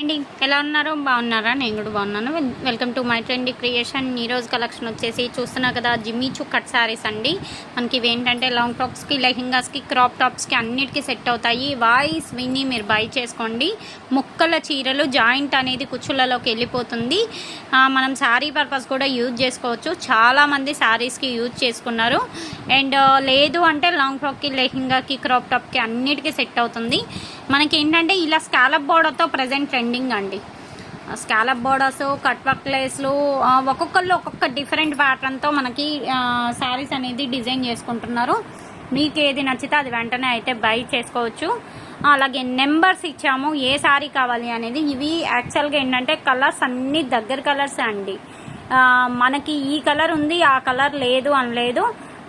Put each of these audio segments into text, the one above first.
అండి ఎలా ఉన్నారో? బాగున్నారా? నేను కూడా బాగున్నాను. Welcome to my trend creation. ఈ రోజు కలెక్షన్ వచ్చేసి చూస్తున్నా కదా జిమ్మిచు కట్ శారీస్ అండి. మనకి ఇవి ఏంటంటే లాంగ్ టాప్స్కి లెహింగాస్కి క్రాప్ టాప్స్కి అన్నిటికీ సెట్ అవుతాయి. వాయిస్ విని మీరు బై చేసుకోండి. ముక్కల చీరలు జాయింట్ అనేది కుచ్చులలోకి వెళ్ళిపోతుంది. మనం శారీ పర్పస్ కూడా యూజ్ చేసుకోవచ్చు. చాలామంది శారీస్కి యూజ్ చేసుకున్నారు. అండ్ లేదు అంటే లాంగ్ ఫ్రాక్కి లెహింగాకి క్రాప్ టాప్కి అన్నిటికీ సెట్ అవుతుంది. మనకి ఏంటంటే ఇలా స్కాలప్ బోర్డర్తో ప్రజెంట్ ట్రెండింగ్ అండి. స్కాలప్ బోర్డర్స్ కట్ వర్క్లేస్లు ఒక్కొక్కళ్ళు ఒక్కొక్క డిఫరెంట్ ప్యాటర్న్తో మనకి శారీస్ అనేది డిజైన్ చేసుకుంటున్నారు. మీకు ఏది నచ్చితే అది వెంటనే అయితే బై చేసుకోవచ్చు. అలాగే నెంబర్స్ ఇచ్చాము ఏ శారీ కావాలి అనేది. ఇవి యాక్చువల్గా ఏంటంటే కలర్స్ అన్ని దగ్గర కలర్స్ అండి. మనకి ఈ కలర్ ఉంది ఆ కలర్ లేదు అని లేదు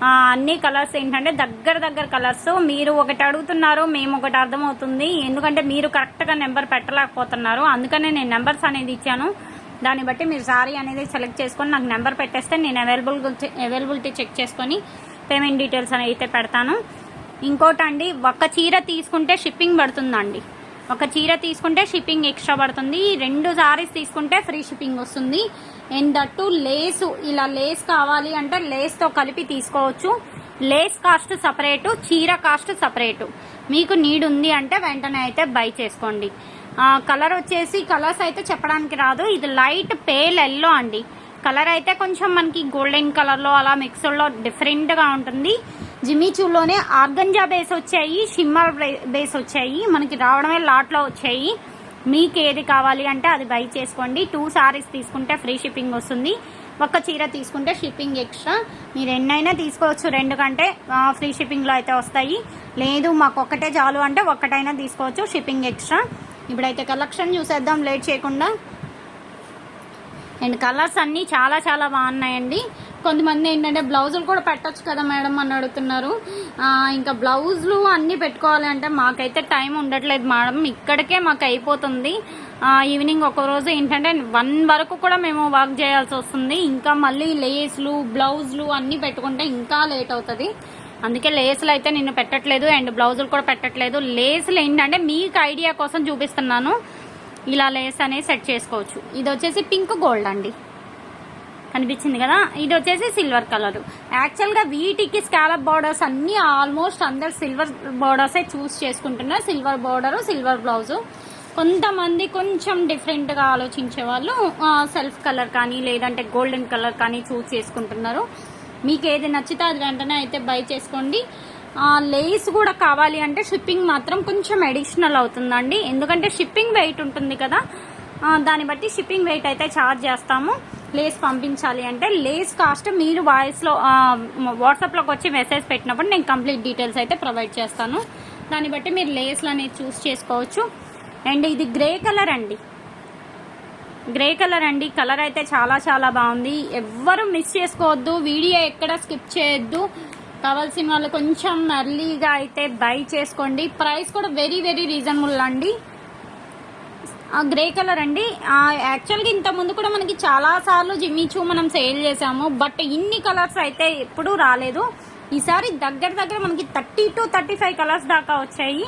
అన్ని కలర్స్ ఏంటంటే దగ్గర దగ్గర కలర్స్. మీరు ఒకటి అడుగుతున్నారు మేము ఒకటి అర్థమవుతుంది. ఎందుకంటే మీరు కరెక్ట్గా నెంబర్ పెట్టలేకపోతున్నారు. అందుకనే నేను నెంబర్స్ అనేది ఇచ్చాను. దాన్ని బట్టి మీరు సారీ అనేది సెలెక్ట్ చేసుకొని నాకు నెంబర్ పెట్టేస్తే నేను అవైలబుల్ అవైలబిలిటీ చెక్ చేసుకొని పేమెంట్ డీటెయిల్స్ అనేది అయితే పెడతాను. ఇంకోటండి ఒక చీర తీసుకుంటే షిప్పింగ్ పడుతుందండి. ఒక చీర తీసుకుంటే షిప్పింగ్ ఎక్స్ట్రా పడుతుంది. రెండు సారీస్ తీసుకుంటే ఫ్రీ షిప్పింగ్ వస్తుంది. అండ్ దట్టు లేసు ఇలా లేస్ కావాలి అంటే లేస్తో కలిపి తీసుకోవచ్చు. లేస్ కాస్ట్ సపరేటు చీర కాస్ట్ సపరేటు. మీకు నీడ్ ఉంది అంటే వెంటనే అయితే బై చేసుకోండి. కలర్ వచ్చేసి కలర్స్ అయితే చెప్పడానికి రాదు. ఇది లైట్ పేల్ ఎల్లో అండి. కలర్ అయితే కొంచెం మనకి గోల్డెన్ కలర్లో అలా మిక్స్డ్లో డిఫరెంట్గా ఉంటుంది. జిమ్మిచూలోనే ఆర్గంజా బేస్ వచ్చాయి షిమ్మర్ బేస్ వచ్చాయి. మనకి రావడమే లాట్లో వచ్చాయి. మీకు ఏది కావాలి అంటే అది బై చేసుకోండి. టూ సారీస్ తీసుకుంటే ఫ్రీ షిప్పింగ్ వస్తుంది. ఒక్క చీర తీసుకుంటే షిప్పింగ్ ఎక్స్ట్రా మీరు ఎన్నైనా తీసుకోవచ్చు. రెండు కంటే ఫ్రీ షిప్పింగ్లో అయితే వస్తాయి. లేదు మాకు ఒక్కటే చాలు అంటే ఒక్కటైనా తీసుకోవచ్చు. షిప్పింగ్ ఎక్స్ట్రా ఇప్పుడైతే కలెక్షన్ చూసేద్దాం. లేట్ చేయకుండా. అండ్ కలర్స్ అన్నీ చాలా చాలా బాగున్నాయండి. కొంతమంది ఏంటంటే బ్లౌజులు కూడా పెట్టచ్చు కదా మేడం అని అడుగుతున్నారు. ఇంకా బ్లౌజులు అన్నీ పెట్టుకోవాలి అంటే మాకైతే టైం ఉండట్లేదు మేడం. ఇక్కడికే మాకు అయిపోతుంది. ఈవినింగ్ ఒక రోజు ఏంటంటే వన్ వరకు కూడా మేము వర్క్ చేయాల్సి వస్తుంది. ఇంకా మళ్ళీ లేస్లు బ్లౌజులు అన్నీ పెట్టుకుంటే ఇంకా లేట్ అవుతుంది. అందుకే లేసులు అయితే నేను పెట్టట్లేదు అండ్ బ్లౌజులు కూడా పెట్టట్లేదు. లేసులు ఏంటంటే మీకు ఐడియా కోసం చూపిస్తున్నాను. ఇలా లేస్ అనేది సెట్ చేసుకోవచ్చు. ఇది వచ్చేసి పింక్ గోల్డ్ అండి. అనిపించింది కదా? ఇది వచ్చేసి సిల్వర్ కలర్ యాక్చువల్గా వీటికి స్కాలప్ బార్డర్స్ అన్ని ఆల్మోస్ట్ అందరు సిల్వర్ బార్డర్సే చూస్ చేసుకుంటున్నారు. సిల్వర్ బార్డర్ సిల్వర్ బ్లౌజు కొంతమంది కొంచెం డిఫరెంట్గా ఆలోచించే వాళ్ళు సెల్ఫ్ కలర్ కానీ లేదంటే గోల్డెన్ కలర్ కానీ చూస్ చేసుకుంటున్నారు. మీకు ఏది నచ్చితే అది వెంటనే అయితే బై చేసుకోండి. లేస్ కూడా కావాలి అంటే షిప్పింగ్ మాత్రం కొంచెం అడిషనల్ అవుతుందండి. ఎందుకంటే షిప్పింగ్ వెయిట్ ఉంటుంది కదా? దాన్ని బట్టి షిప్పింగ్ వెయిట్ అయితే ఛార్జ్ చేస్తాము. లేస్ పంపించాలి అంటే లేస్ కాస్ట్ మీరు వాయిస్లో వాట్సాప్లోకి వచ్చి మెసేజ్ పెట్టినప్పుడు నేను కంప్లీట్ డీటెయిల్స్ అయితే ప్రొవైడ్ చేస్తాను. దాన్ని బట్టి మీరు లేస్లు అనేది చూస్ చేసుకోవచ్చు. అండ్ ఇది గ్రే కలర్ అండి. గ్రే కలర్ అండి. కలర్ అయితే చాలా చాలా బాగుంది. ఎవ్వరు మిస్ చేసుకోవద్దు. వీడియో ఎక్కడ స్కిప్ చేయొద్దు. కావాల్సిన వాళ్ళు కొంచెం అర్లీగా అయితే బై చేసుకోండి. ప్రైస్ కూడా వెరీ వెరీ రీజనబుల్ అండి. గ్రే కలర్ అండి. యాక్చువల్గా ఇంతకుముందు కూడా మనకి చాలా సార్లు జిమ్మిచూ మనం సేల్ చేసాము బట్ ఇన్ని కలర్స్ అయితే ఎప్పుడూ రాలేదు. ఈసారి దగ్గర దగ్గర మనకి thirty two thirty five colours దాకా వచ్చాయి.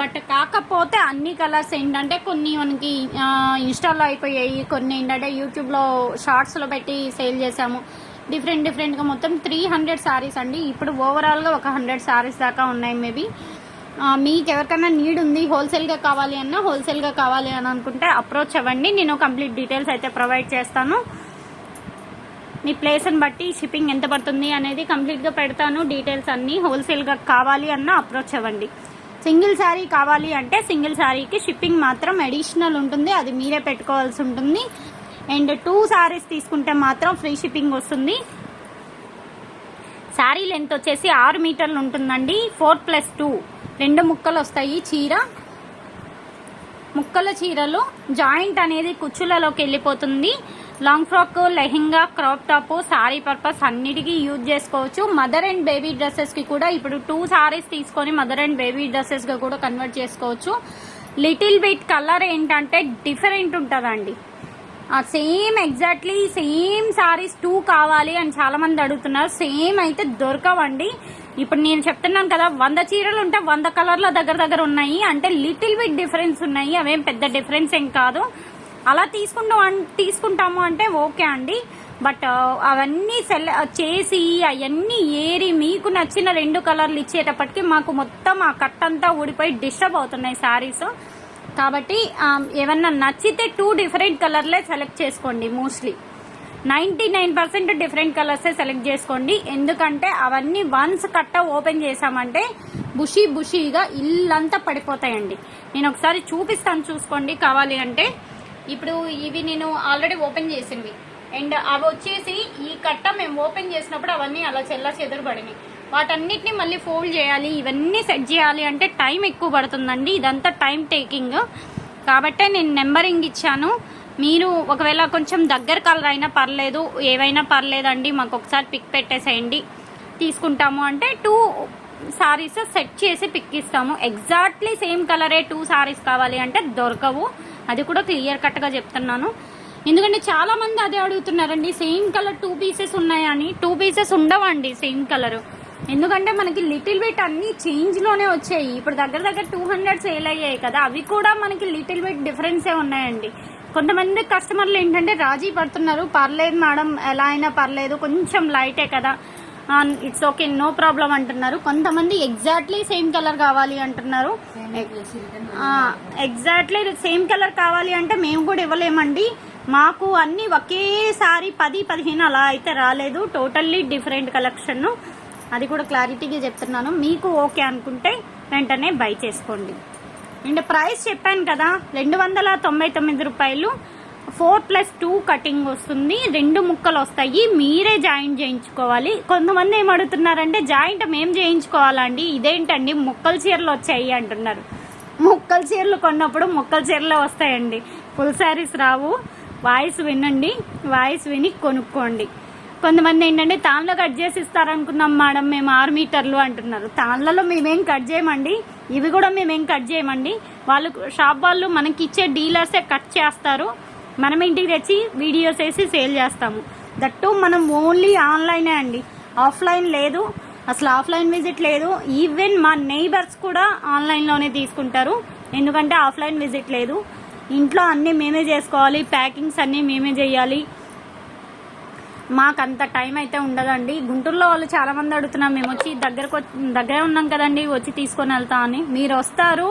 బట్ కాకపోతే అన్ని కలర్స్ ఏంటంటే కొన్ని మనకి ఇన్స్టాల్లో అయిపోయాయి. కొన్ని ఏంటంటే యూట్యూబ్లో షార్ట్స్లో పెట్టి సేల్ చేసాము డిఫరెంట్ డిఫరెంట్గా మొత్తం త్రీ హండ్రెడ్ శారీస్ అండి. ఇప్పుడు ఓవరాల్గా ఒక హండ్రెడ్ శారీస్ దాకా ఉన్నాయి మేబీ. మీకు ఎవరికైనా నీడ్ ఉంది హోల్సేల్గా కావాలి అన్నా హోల్సేల్గా కావాలి అని అనుకుంటే అప్రోచ్ అవ్వండి. నేను కంప్లీట్ డీటెయిల్స్ అయితే ప్రొవైడ్ చేస్తాను. మీ ప్లేస్ని బట్టి షిప్పింగ్ ఎంత పడుతుంది అనేది కంప్లీట్గా పెడతాను. డీటెయిల్స్ అన్నీ హోల్సేల్గా కావాలి అన్న అప్రోచ్ అవ్వండి. సింగిల్ శారీ కావాలి అంటే సింగిల్ శారీకి షిప్పింగ్ మాత్రం అడిషనల్ ఉంటుంది. అది మీరే పెట్టుకోవాల్సి ఉంటుంది. అండ్ టూ శారీస్ తీసుకుంటే మాత్రం ఫ్రీ షిప్పింగ్ వస్తుంది. శారీ లెంత్ వచ్చేసి ఆరు మీటర్లు ఉంటుందండి. ఫోర్ ప్లస్ టూ రెండు ముక్కలు వస్తాయి. చీర. ముక్కల చీరలు జాయింట్ అనేది కుచ్చులలోకి వెళ్ళిపోతుంది. Long frock lehenga crop top saree purpose అన్నిటికీ యూజ్ చేసుకోవచ్చు. మదర్ అండ్ బేబీ డ్రెస్సెస్కి కూడా ఇప్పుడు టూ సారీస్ తీసుకొని మదర్ అండ్ బేబీ డ్రెస్సెస్గా కూడా కన్వర్ట్ చేసుకోవచ్చు. లిటిల్ బిట్ కలర్ ఏంటంటే డిఫరెంట్ ఉంటుందండి. Same exactly same sarees two కావాలి అని చాలామంది అడుగుతున్నారు. సేమ్ అయితే దొరకవండి. ఇప్పుడు నేను చెప్తున్నాను కదా వంద చీరలు ఉంటే వంద కలర్ల దగ్గర దగ్గర ఉన్నాయి. అంటే లిటిల్ బిట్ డిఫరెన్స్ ఉన్నాయి. అవేం పెద్ద డిఫరెన్స్ ఏం కాదు. అలా తీసుకుంటాం తీసుకుంటాము అంటే ఓకే అండి. బట్ అవన్నీ సెల్ చేసి అవన్నీ ఏరి మీకు నచ్చిన రెండు కలర్లు ఇచ్చేటప్పటికి మాకు మొత్తం ఆ కట్టంతా ఊడిపోయి డిస్టర్బ్ అవుతున్నాయి శారీస్ కాబట్టి um, ఏమన్నా నచ్చితే టూ డిఫరెంట్ కలర్లే సెలెక్ట్ చేసుకోండి mostly ninety nine percent different కలర్సే సెలెక్ట్ చేసుకోండి. ఎందుకంటే అవన్నీ వన్స్ కట్ట ఓపెన్ చేసామంటే బుషీ బుషీగా ఇల్లంతా పడిపోతాయండి. నేను ఒకసారి చూపిస్తాను చూసుకోండి కావాలి అంటే. ఇప్పుడు ఇవి నేను ఆల్రెడీ ఓపెన్ చేసినవి. అండ్ అవి వచ్చేసి ఈ కట్ట మేము ఓపెన్ చేసినప్పుడు అవన్నీ అలా చెల్ల చెదరు పడినాయి. వాటన్నిటిని మళ్ళీ ఫోల్డ్ చేయాలి ఇవన్నీ సెట్ చేయాలి అంటే టైం ఎక్కువ పడుతుందండి. ఇదంతా టైం టేకింగ్. కాబట్టే నేను నెంబరింగ్ ఇచ్చాను. మీరు ఒకవేళ కొంచెం దగ్గర కలర్ అయినా పర్లేదు ఏవైనా పర్లేదండి మాకు ఒకసారి పిక్ పెట్టేసేయండి. తీసుకుంటాము అంటే టూ సారీస్ సెట్ చేసి పిక్ ఇస్తాము. ఎగ్జాక్ట్లీ సేమ్ కలరే టూ సారీస్ కావాలి అంటే దొరకవు. అది కూడా క్లియర్ కట్గా చెప్తున్నాను. ఎందుకంటే చాలామంది అదే అడుగుతున్నారండి సేమ్ కలర్ టూ పీసెస్ ఉన్నాయని. టూ పీసెస్ ఉండవండి సేమ్ కలర్. ఎందుకంటే మనకి లిటిల్ బిట్ అన్ని చేంజ్లోనే వచ్చాయి. ఇప్పుడు దగ్గర దగ్గర టూ హండ్రెడ్ సేల్ అయ్యాయి కదా అవి కూడా మనకి లిటిల్ బిట్ డిఫరెన్సే ఉన్నాయండి. కొంతమంది కస్టమర్లు ఏంటంటే రాజీ పడుతున్నారు. పర్లేదు మేడం ఎలా అయినా పర్లేదు కొంచెం లైటే కదా. ఇట్స్ ఓకే నో ప్రాబ్లం అంటున్నారు. కొంతమంది ఎగ్జాక్ట్లీ సేమ్ కలర్ కావాలి అంటున్నారు. ఎగ్జాక్ట్లీ సేమ్ కలర్ కావాలి అంటే మేము కూడా ఇవ్వలేమండి. మాకు అన్ని ఒకేసారి పది పదిహేను అలా అయితే రాలేదు. టోటల్లీ డిఫరెంట్ కలెక్షన్ అది కూడా క్లారిటీగా చెప్తున్నాను. మీకు ఓకే అనుకుంటే వెంటనే బై చేసుకోండి. అండ్ ప్రైస్ చెప్పాను కదా రెండు వందల తొంభై తొమ్మిది రూపాయలు. ఫోర్ ప్లస్ టూ కటింగ్ వస్తుంది. రెండు ముక్కలు వస్తాయి. మీరే జాయింట్ చేయించుకోవాలి. కొంతమంది ఏం అడుగుతున్నారంటే జాయింట్ మేము చేయించుకోవాలండి. ఇదేంటండి? ముక్కల చీరలు వచ్చాయి అంటున్నారు. ముక్కల చీరలు కొన్నప్పుడు ముక్కల చీరలే వస్తాయండి. ఫుల్ శారీస్ రావు. వాయిస్ వినండి. వాయిస్ విని కొనుక్కోండి. కొంతమంది ఏంటంటే తాన్లో కట్ చేసి ఇస్తారనుకున్నాం మేడం మేము ఆరు మీటర్లు అంటున్నారు. తాన్లలో మేమేం కట్ చేయమండి? ఇవి కూడా మేమేం కట్ చేయమండి. వాళ్ళు షాప్ వాళ్ళు మనకి ఇచ్చే డీలర్సే కట్ చేస్తారు. మనం ఇంటికి తెచ్చి వీడియోస్ వేసి సేల్ చేస్తాము. దట్టు మనం ఓన్లీ ఆన్లైనే అండి. ఆఫ్లైన్ లేదు. అసలు ఆఫ్లైన్ విజిట్ లేదు. ఈవెన్ మా నైబర్స్ కూడా ఆన్లైన్లోనే తీసుకుంటారు. ఎందుకంటే ఆఫ్లైన్ విజిట్ లేదు. ఇంట్లో అన్నీ మేమే చేసుకోవాలి. ప్యాకింగ్స్ అన్నీ మేమే చేయాలి. మాకు అంత టైం అయితే ఉండదండి. గుంటూరులో వాళ్ళు చాలా మంది అడుగుతున్నాం మేము వచ్చి దగ్గరకు దగ్గరే ఉన్నాం కదండి వచ్చి తీసుకొని వెళ్తా అని. మీరు వస్తారు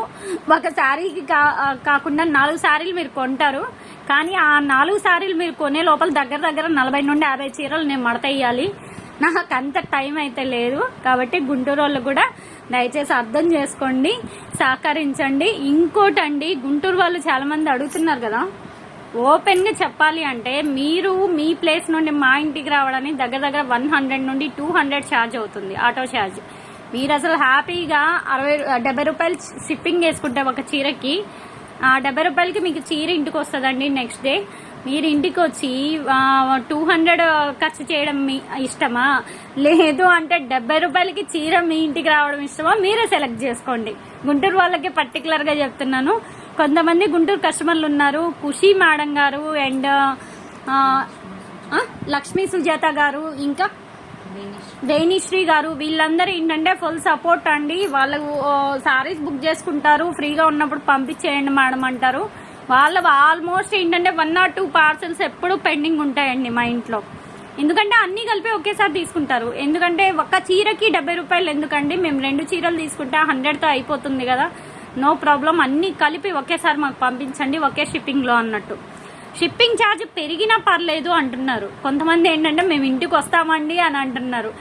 ఒక శారీకి కా కాకుండా నాలుగు శారీలు మీరు కొంటారు. కానీ ఆ నాలుగు శారీలు మీరు కొనే లోపల దగ్గర దగ్గర నలభై నుండి యాభై చీరలు నేను మడతయ్యాలి. నాకు అంత టైం అయితే లేదు. కాబట్టి గుంటూరు వాళ్ళు కూడా దయచేసి అర్థం చేసుకోండి సహకరించండి. ఇంకోటండి గుంటూరు వాళ్ళు చాలామంది అడుగుతున్నారు కదా ఓపెన్గా చెప్పాలి అంటే మీరు మీ ప్లేస్ నుండి మా ఇంటికి రావడానికి దగ్గర దగ్గర వన్ హండ్రెడ్ నుండి టూ హండ్రెడ్ ఛార్జ్ అవుతుంది ఆటో ఛార్జ్. మీరు అసలు హ్యాపీగా అరవై డెబ్బై రూపాయలు షిప్పింగ్ వేసుకుంటే ఒక చీరకి ఆ డెబ్బై రూపాయలకి మీకు చీర ఇంటికి వస్తుందండి నెక్స్ట్ డే. మీరు ఇంటికి వచ్చి టూ హండ్రెడ్ ఖర్చు చేయడం మీ ఇష్టమా? లేదు అంటే డెబ్బై రూపాయలకి చీర మీ ఇంటికి రావడం ఇష్టమా? మీరే సెలెక్ట్ చేసుకోండి. గుంటూరు వాళ్ళకి పర్టికులర్గా చెప్తున్నాను. కొంతమంది గుంటూరు కస్టమర్లు ఉన్నారు. ఖుషి మేడం గారు అండ్ లక్ష్మీ సుజాత గారు ఇంకా? రేణిశ్రీ గారు వీళ్ళందరూ ఏంటంటే ఫుల్ సపోర్ట్ అండి. వాళ్ళు సారీస్ బుక్ చేసుకుంటారు. ఫ్రీగా ఉన్నప్పుడు పంపించేయండి మేడం అంటారు. వాళ్ళు ఆల్మోస్ట్ ఏంటంటే వన్ ఆర్ టూ పార్సల్స్ ఎప్పుడు పెండింగ్ ఉంటాయండి మా ఇంట్లో. ఎందుకంటే అన్నీ కలిపి ఒకేసారి తీసుకుంటారు. ఎందుకంటే ఒక చీరకి డెబ్బై రూపాయలు ఎందుకండి? మేము రెండు చీరలు తీసుకుంటే హండ్రెడ్తో అయిపోతుంది కదా. నో ప్రాబ్లం అన్నీ కలిపి ఒకేసారి మాకు పంపించండి ఒకే షిప్పింగ్లో అన్నట్టు. షిప్పింగ్ ఛార్జ్ పెరిగినా పర్లేదు అంటున్నారు. కొంతమంది ఏంటంటే మేము ఇంటికి వస్తామండి అని అంటున్నారు.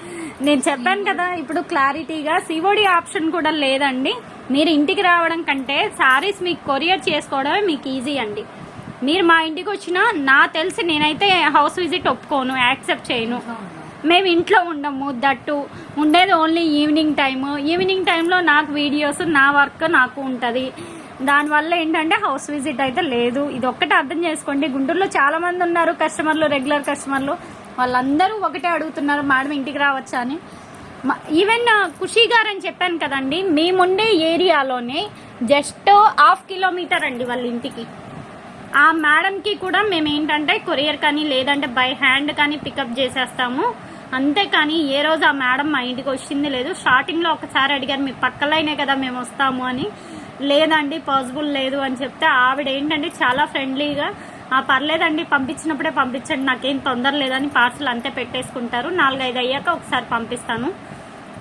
నేను చెప్పాను కదా ఇప్పుడు క్లారిటీగా సివోడి ఆప్షన్ కూడా లేదండి. మీరు ఇంటికి రావడం కంటే శారీస్ మీకు కొరియర్ చేసుకోవడమే మీకు ఈజీ అండి. మీరు మా ఇంటికి వచ్చినా నా తెలిసి నేనైతే హౌస్ విజిట్ ఒప్పుకోను యాక్సెప్ట్ చేయను. మేము ఇంట్లో ఉండము దట్టు. ఉండేది ఓన్లీ ఈవినింగ్ టైము ఈవినింగ్ టైంలో నాకు వీడియోస్ నా వర్క్ నాకు ఉంటుంది. దానివల్ల ఏంటంటే హౌస్ విజిట్ అయితే లేదు. ఇది ఒక్కటే అర్థం చేసుకోండి. గుంటూరులో చాలామంది ఉన్నారు కస్టమర్లు రెగ్యులర్ కస్టమర్లు వాళ్ళందరూ ఒకటే అడుగుతున్నారు మేడం ఇంటికి రావచ్చా? అని. ఈవెన్ ఆ, ఖుషి గారు అని చెప్పాను కదండి మేముండే ఏరియాలోనే జస్ట్ హాఫ్ కిలోమీటర్ అండి వాళ్ళ ఇంటికి. ఆ మేడంకి కూడా మేము ఏంటంటే కొరియర్ కానీ లేదంటే బై హ్యాండ్ కానీ పికప్ చేసేస్తాము. అంతేకాని ఏ రోజు ఆ మేడం మా ఇంటికి వచ్చింది లేదు. స్టార్టింగ్లో ఒకసారి అడిగారు మీ పక్కలైనే కదా మేము వస్తాము అని. లేదండి పాసిబుల్ లేదు అని చెప్తే ఆవిడ ఏంటంటే చాలా ఫ్రెండ్లీగా ఆ పర్లేదండి పంపించినప్పుడే పంపించండి నాకేం తొందర లేదని పార్సల్ అంతే పెట్టేసుకుంటారు. నాలుగైదు అయ్యాక ఒకసారి పంపిస్తాను.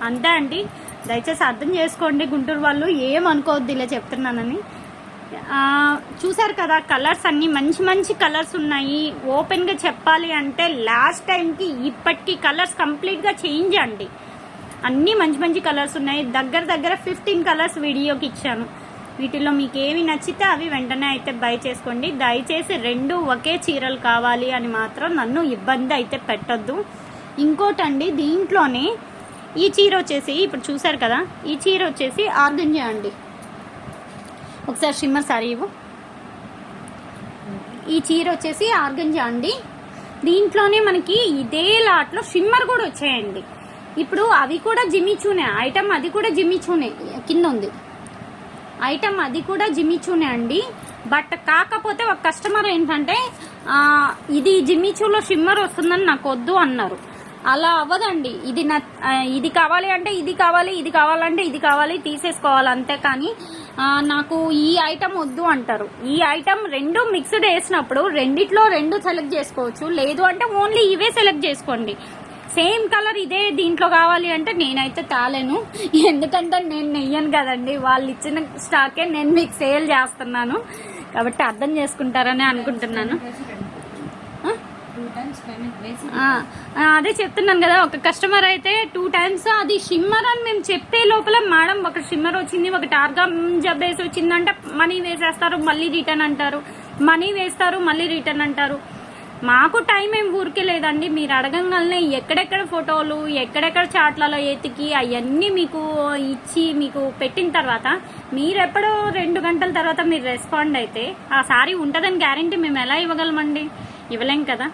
అంతే అండి. దయచేసి అర్థం చేసుకోండి గుంటూరు వాళ్ళు ఏమనుకోవద్దు ఇలా చెప్తున్నానని. చూసారు కదా కలర్స్ అన్ని మంచి మంచి కలర్స్ ఉన్నాయి. ఓపెన్గా చెప్పాలి అంటే లాస్ట్ టైంకి ఇప్పటికి కలర్స్ కంప్లీట్గా చేంజ్ అండి. అన్నీ మంచి మంచి కలర్స్ ఉన్నాయి. దగ్గర దగ్గర ఫిఫ్టీన్ కలర్స్ వీడియోకి ఇచ్చాను. వీటిలో మీకు ఏవి నచ్చితే అవి వెంటనే అయితే బై చేసుకోండి. దయచేసి రెండు ఒకే చీరలు కావాలి అని మాత్రం నన్ను ఇబ్బంది అయితే పెట్టద్దు. ఇంకోటండి దీంట్లోనే ఈ చీర వచ్చేసి ఇప్పుడు చూసారు కదా ఈ చీర వచ్చేసి ఆర్గంజా అండి. ఒకసారి షిమ్మర్ సారీ ఇవ్వు. ఈ చీర వచ్చేసి ఆర్గంజా అండి. దీంట్లోనే మనకి ఇదే లాట్లో షిమ్మర్ కూడా వచ్చాయండి. ఇప్పుడు అవి కూడా జిమ్మిచూనే ఐటమ్ అది కూడా జిమ్మిచూనే కింద ఉంది. ఐటమ్ అది కూడా జిమ్మిచూనే అండి. బట్ కాకపోతే ఒక కస్టమర్ ఏంటంటే ఇది జిమ్మిచూలో షిమ్మర్ వస్తుందని నాకు వద్దు అన్నారు. అలా అవ్వదండి. ఇది నా ఇది కావాలి అంటే ఇది కావాలి ఇది కావాలంటే ఇది కావాలి తీసేసుకోవాలి అంతే కానీ నాకు ఈ ఐటమ్ వద్దు అంటారు. ఈ ఐటమ్ రెండు మిక్స్డ్ వేసినప్పుడు రెండిట్లో రెండు సెలెక్ట్ చేసుకోవచ్చు. లేదు అంటే ఓన్లీ ఇవే సెలెక్ట్ చేసుకోండి. సేమ్ కలర్ ఇదే దీంట్లో కావాలి అంటే నేనైతే తాలేను. ఎందుకంటే నేను నెయ్యను కదండి. వాళ్ళు ఇచ్చిన స్టాకే నేను మీకు సేల్ చేస్తున్నాను. కాబట్టి అర్థం చేసుకుంటారని అనుకుంటున్నాను ఆ? టూ టైమ్స్ పేమెంట్ వేసి ఆ, ఆ, అదే చెప్తున్నాను కదా ఒక కస్టమర్ అయితే టూ టైమ్స్ అది షిమ్మర్ అని మేము చెప్పే లోపల మేడం ఒక షిమ్మర్ వచ్చింది ఒక టార్గా జబ్ వేసి వచ్చిందంటే మనీ వేసేస్తారు మళ్ళీ రిటర్న్ అంటారు. మనీ వేస్తారు మళ్ళీ రిటర్న్ అంటారు. మాకు టైం ఏం ఊరికే లేదండి మీరు అడగంగానే ఎక్కడెక్కడ ఫోటోలు ఎక్కడెక్కడ చాట్లలో ఎతికి అవన్నీ మీకు ఇచ్చి మీకు పెట్టిన తర్వాత మీరు ఎప్పుడో రెండు గంటల తర్వాత మీరు రెస్పాండ్ అయితే ఆ సారీ ఉంటుందని గ్యారంటీ మేము ఎలా ఇవ్వగలమండి? ఇవ్వలేం కదా.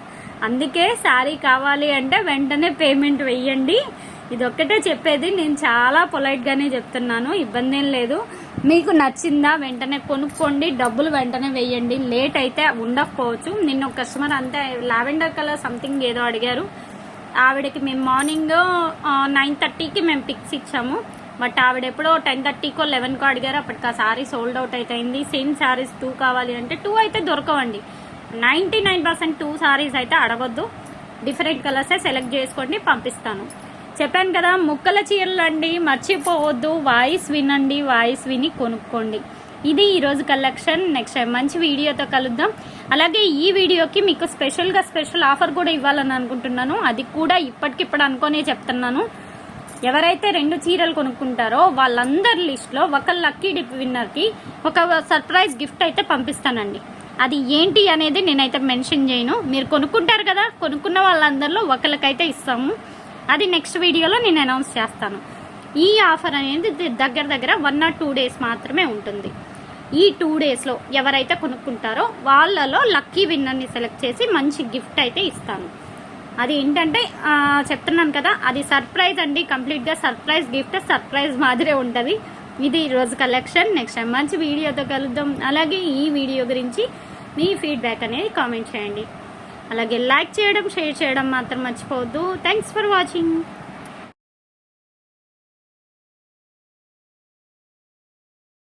అందుకే శారీ కావాలి అంటే వెంటనే పేమెంట్ వెయ్యండి. ఇది ఒక్కటే చెప్పేది. నేను చాలా పొలైట్గానే చెప్తున్నాను. ఇబ్బంది ఏం లేదు. మీకు నచ్చిందా వెంటనే కొనుక్కోండి. డబ్బులు వెంటనే వెయ్యండి. లేట్ అయితే ఉండకపోవచ్చు. నిన్న ఒక కస్టమర్ అంతే లావెండర్ కలర్ సంథింగ్ ఏదో అడిగారు. ఆవిడకి మేము మార్నింగ్ నైన్ థర్టీకి మేము పిక్స్ ఇచ్చాము. బట్ ఆవిడ ఎప్పుడో టెన్ థర్టీకో లెవెన్కో అడిగారు. అప్పటికి ఆ సారీ సోల్డ్ అవుట్ అయిపోయింది. సేమ్ సారీస్ టూ కావాలి అంటే టూ అయితే దొరకవండి. Ninety nine percent two sarees అయితే అడగొద్దు. డిఫరెంట్ కలర్సే సెలెక్ట్ చేసుకోండి పంపిస్తాను. చెప్పాను కదా ముక్కల చీరలు అండి మర్చిపోవద్దు. వాయిస్ వినండి వాయిస్ విని కొనుక్కోండి. ఇది ఈరోజు కలెక్షన్ నెక్స్ట్ టైం మంచి వీడియోతో కలుద్దాం. అలాగే ఈ వీడియోకి మీకు స్పెషల్గా స్పెషల్ ఆఫర్ కూడా ఇవ్వాలని అనుకుంటున్నాను. అది కూడా ఇప్పటికిప్పుడు అనుకోనే చెప్తున్నాను. ఎవరైతే రెండు చీరలు కొనుక్కుంటారో వాళ్ళందరి లిస్ట్లో ఒక లక్కీ డిప్ విన్నర్కి ఒక సర్ప్రైజ్ గిఫ్ట్ అయితే పంపిస్తానండి. అది ఏంటి అనేది నేనైతే మెన్షన్ చేయను. మీరు కొనుక్కుంటారు కదా కొనుక్కున్న వాళ్ళందరిలో ఒకరికైతే ఇస్తాము. అది నెక్స్ట్ వీడియోలో నేను అనౌన్స్ చేస్తాను. ఈ ఆఫర్ అనేది దగ్గర దగ్గర వన్ ఆర్ టూ డేస్ మాత్రమే ఉంటుంది. ఈ టూ డేస్లో ఎవరైతే కొనుక్కుంటారో వాళ్ళలో లక్కీ విన్నర్ని సెలెక్ట్ చేసి మంచి గిఫ్ట్ అయితే ఇస్తాను. అది ఏంటంటే చెప్తున్నాను కదా అది సర్ప్రైజ్ అండి. కంప్లీట్గా సర్ప్రైజ్ గిఫ్ట్ సర్ప్రైజ్ మాదిరే ఉంటుంది. ఇది ఈరోజు కలెక్షన్ నెక్స్ట్ టైం మంచి వీడియోతో కలుద్దాం. అలాగే ఈ వీడియో గురించి మీ ఫీడ్బ్యాక్ అనేది కామెంట్ చేయండి. అలాగే లైక్ చేయడం షేర్ చేయడం మాత్రం మర్చిపోవద్దు. Thanks for watching